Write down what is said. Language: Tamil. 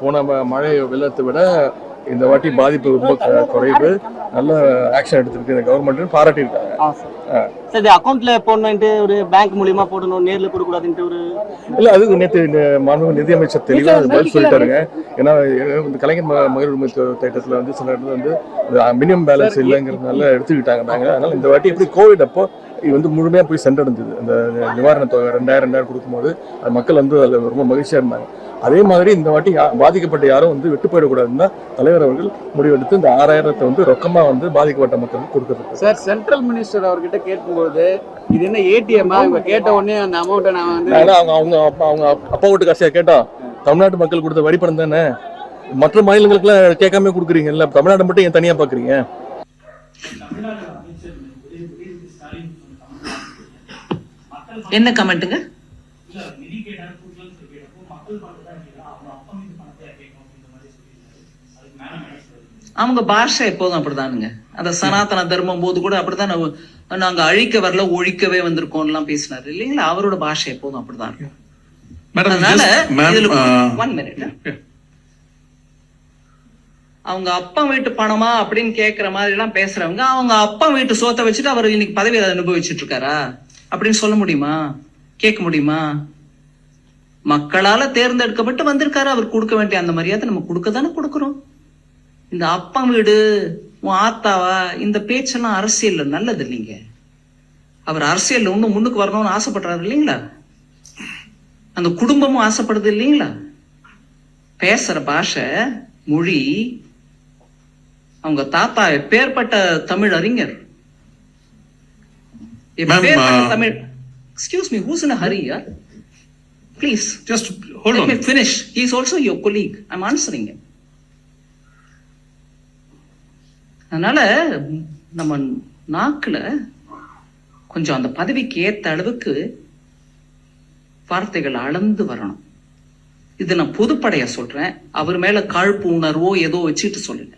போன மழை வெள்ளத்தை விட இந்த வாட்டி பாதிப்பு ரொம்ப க- குறைவு. நல்ல ஆக்ஷன் எடுத்திருக்கு. இந்த பாராட்டியிருக்காங்க. சார் சார் இது அக்கௌண்ட்ல போடணுன்ட்டு ஒரு பேங்க் மூலியமா போடணும் நேர்ல கொடுக்கூடாதுன்ட்டு ஒரு இல்ல அது நேற்று இந்த மாண்பு நிதியமைச்சர் தெளிவாக பதில் சொல்லிட்டாருங்க. ஏன்னா இந்த கலைஞர் மகளிர் உரிமை தொ- திட்டத்துல வந்து சில இடத்துல வந்து மினிமம் பேலன்ஸ் இல்லைங்கிறதுனால எடுத்துக்கிட்டாங்க நாங்க அதனால இந்த வாட்டி எப்படி கோவிட் அப்போ இது வந்து முழுமையா போய் சென்றடைஞ்சது. அந்த நிவாரண தொகை ரெண்டாயிரம் ரெண்டாயிரம் கொடுக்கும்போது அது மக்கள் வந்து அதில் ரொம்ப மகிழ்ச்சியா இருந்தாங்க. அதே மாதிரி இந்த வாட்டி யா- பாதிக்கப்பட்ட யாரும் வந்து விட்டு போயிடக்கூடாதுன்னு தான் தலைவர் அவர்கள் முடிவெடுத்து இந்த ஆறாயிரத்தை வந்து ரொக்கமா வந்து பாதிக்கப்பட்ட மக்களுக்கு கொடுக்கறது சார் சென்ட்ரல் மினிஸ்டர் அவர்கிட்ட கேட்கும்போது இது என்ன ஏடிஎம்மா இவங்க கேட்ட உடனே அந்த அமௌண்ட்டை நான் வந்து அவங்க அவங்க அப்பா அவங்க அப்பா வீட்டு காசியா கேட்டோம் தமிழ்நாட்டு மக்கள் கொடுத்த வரி பணம் தானே? மற்ற மாநிலங்களுக்குலாம் கேட்காம கொடுக்குறீங்கல்ல தமிழ்நாடு மட்டும் ஏன் தனியா பாக்குறீங்க? என்ன கமெண்ட்டுங்க அவங்க பாஷை எப்போதும் அப்படிதானுங்க. அந்த சனாதன தர்மம் போது கூட அப்படிதான் நாங்க- அழிக்க வரல ஒழிக்கவே வந்திருக்கோம்லாம் பேசினாரு. இல்லைங்களா? அவரோட பாஷை எப்போதும் அப்படிதான் இருக்கும். அதனால uh, ஒன் மினிட் அவங்க அப்பா வீட்டு பணமா அப்படின்னு கேக்குற மாதிரி எல்லாம் பேசுறவங்க அவங்க அப்பா வீட்டு சோத்தை வச்சுட்டு அவர் இன்னைக்கு பதவி அனுபவிச்சுட்டு இருக்காரா? அப்படின்னு சொல்ல முடியுமா? கேட்க முடியுமா? மக்களால தேர்ந்தெடுக்கப்பட்டு வந்திருக்காரு. அவர் கொடுக்க வேண்டிய அந்த மரியாதை நம்ம கொடுக்க தானே கொடுக்குறோம். இந்த அப்பா வீடு உன் ஆத்தாவா இந்த பேச்செல்லாம் அரசியல்ல நல்லது இல்லைங்க. அவர் அரசியல்ல இன்னும் முன்னுக்கு வரணும்னு ஆசைப்படுறாரு இல்லைங்களா? அந்த குடும்பமும் ஆசைப்படுது இல்லைங்களா? பேசுற பாஷை மொழி அவங்க தாத்தா எப்பேற்பட்ட தமிழ் அறிஞர். Uh, Tamil excuse me who's in hurry யார் please hold Let on. me finish. He is also your colleague. I'm அதனால நம்ம நாக்குல கொஞ்சம் அந்த பதவிக்கு ஏத்த அளவுக்கு வார்த்தைகள் அளந்து வரணும். இது நான் பொதுப்படையா சொல்றேன். அவர் மேல காழ்ப்பு உணர்வோ ஏதோ வச்சுட்டு சொல்லல